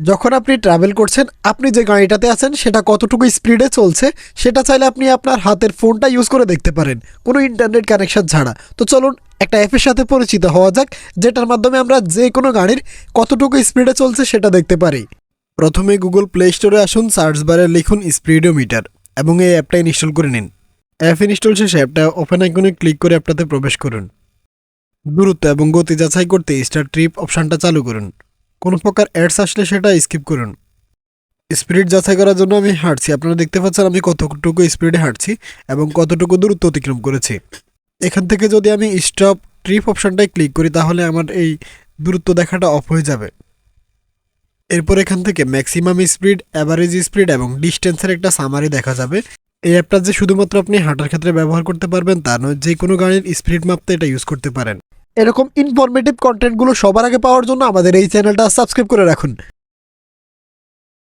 যখন আপনি ট্রাভেল করছেন, আপনি যে গাড়িটাতে আছেন, সেটা কতটুকু স্পিডে চলছে, সেটা চাইলে আপনি আপনার হাতের ফোনটা ইউজ করে দেখতে পারেন। কোনো ইন্টারনেট কানেকশন ছাড়া। তো চলুন, একটা অ্যাপের সাথে পরিচিত হওয়া যাক, যেটার মাধ্যমে আমরা যে কোনো গাড়ির কতটুকু স্পিডে চলছে সেটা দেখতে পারি। প্রথমে গুগল প্লে স্টোরে আসুন সার্চ বারে লিখুন স্পিডোমিটার এবং এই অ্যাপটা ইনস্টল করে নিন। অ্যাপ ইনস্টল শেষে অ্যাপটা ওপেন আইকনে ক্লিক করে অ্যাপটাতে প্রবেশ করুন। দূরত্ব এবং গতি যাচাই করতে স্টার ট্রিপ অপশানটা চালু করুন। কোনো প্রকার অ্যাডস আসলে সেটা স্কিপ করুন। স্পিড যাচাই করার জন্য আমি হাঁটছি। আপনারা দেখতে পাচ্ছেন আমি কতটুকু স্পিডে হাঁটছি এবং কতটুকু দূরত্ব অতিক্রম করেছি। এখান থেকে যদি আমি স্টপ ট্রিপ অপশানটায় ক্লিক করি, তাহলে আমার এই দূরত্ব দেখাটা অফ হয়ে যাবে। এরপর এখান থেকে ম্যাক্সিমাম স্পিড অ্যাভারেজ স্পিড এবং ডিস্টেন্সের একটা সামারি দেখা যাবে। এই অ্যাপটা যে শুধুমাত্র আপনি হাঁটার ক্ষেত্রে ব্যবহার করতে পারবেন তা নয়, যে কোনো গাড়ির স্পিড মাপতে এটা ইউজ করতে পারেন। এরকম ইনফরমেটিভ কন্টেন্টগুলো সবার আগে পাওয়ার জন্য আমাদের এই চ্যানেলটা সাবস্ক্রাইব করে রাখুন।